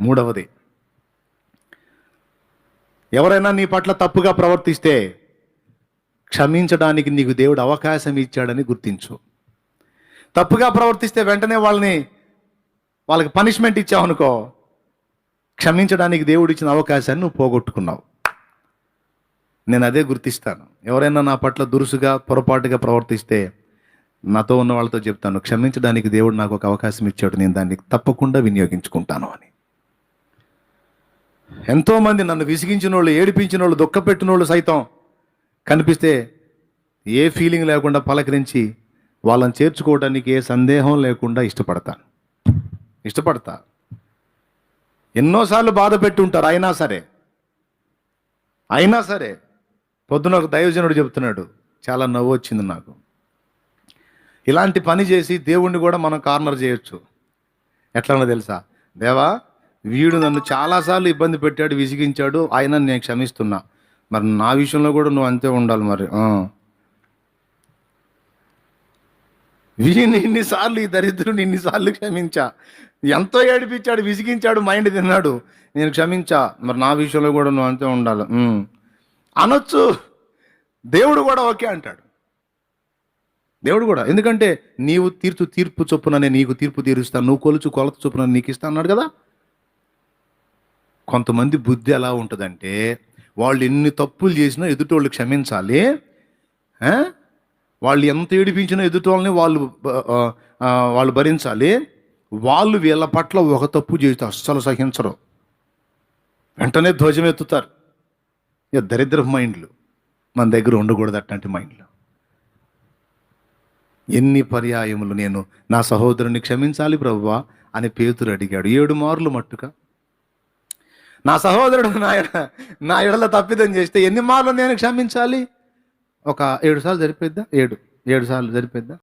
మూడవది ఎవరైనా నీ పట్ల తప్పుగా ప్రవర్తిస్తే క్షమించడానికి నీకు దేవుడు అవకాశం ఇచ్చాడని గుర్తించు. తప్పుగా ప్రవర్తిస్తే వెంటనే వాళ్ళని వాళ్ళకి పనిష్మెంట్ ఇచ్చావనుకో క్షమించడానికి దేవుడు ఇచ్చిన అవకాశాన్ని నువ్వు పోగొట్టుకున్నావు. నేను అదే గుర్తిస్తాను. ఎవరైనా నా పట్ల దురుసుగా పొరపాటుగా ప్రవర్తిస్తే నాతో ఉన్న వాళ్ళతో చెప్తాను క్షమించడానికి దేవుడు నాకు ఒక అవకాశం ఇచ్చాడు నేను దాన్ని తప్పకుండా వినియోగించుకుంటాను అని. ఎంతోమంది నన్ను విసిగించిన వాళ్ళు ఏడిపించిన వాళ్ళు దుఃఖపెట్టిన వాళ్ళు సైతం కనిపిస్తే ఏ ఫీలింగ్ లేకుండా పలకరించి వాళ్ళని చేర్చుకోవడానికి ఏ సందేహం లేకుండా ఇష్టపడతాను. ఇష్టపడతా. ఎన్నోసార్లు బాధ పెట్టి ఉంటారు అయినా సరే. అయినా సరే. పొద్దున ఒక దైవజనుడు చెప్తున్నాడు చాలా నవ్వు వచ్చింది నాకు. ఇలాంటి పని చేసి దేవుణ్ణి కూడా మనం కార్నర్ చేయొచ్చు. ఎట్లనో తెలుసా? దేవా వీడు నన్ను చాలాసార్లు ఇబ్బంది పెట్టాడు విసిగించాడు. ఆయన నేను క్షమిస్తున్నా. మరి నా విషయంలో కూడా నువ్వు అంతే ఉండాలి మరి. వీడిని ఇన్నిసార్లు ఈ దరిద్రుని ఇన్నిసార్లు క్షమించా. ఎంతో ఏడిపించాడు విసిగించాడు మైండ్ తిన్నాడు. నేను క్షమించా. మరి నా విషయంలో కూడా నువ్వు అంతే ఉండాలి. అనొచ్చు. దేవుడు కూడా ఓకే అంటాడు. దేవుడు కూడా. ఎందుకంటే నీవు తీర్చు తీర్పు చొప్పుననే నీకు తీర్పు తీరుస్తాను నువ్వు కొలుచు కొలత చొప్పున నీకు ఇస్తా అన్నాడు కదా. కొంతమంది బుద్ధి ఎలా ఉంటుందంటే వాళ్ళు ఎన్ని తప్పులు చేసినా ఎదుటోళ్ళు క్షమించాలి. వాళ్ళు ఎంత ఏడిపించినా ఎదుటోళ్ళని వాళ్ళు వాళ్ళు భరించాలి. వాళ్ళు వీళ్ళ పట్ల ఒక తప్పు చేస్తే అస్సలు సహించరు. వెంటనే ధ్వజం ఎత్తుతారు. ఇక దరిద్ర మైండ్లు మన దగ్గర ఉండకూడదు అట్లాంటి మైండ్లు. ఎన్ని పర్యాయములు నేను నా సహోదరుని క్షమించాలి ప్రభువా అని పేతురు అడిగాడు. ఏడు మార్లు మట్టుగా నా సహోదరుడు నా నా ఎడల తప్పిదం చేస్తే ఎన్ని మార్లు నేను క్షమించాలి? ఒక ఏడు సార్లు సరిపోద్దా ఏడు. ఏడు సార్లు సరిపోద్దా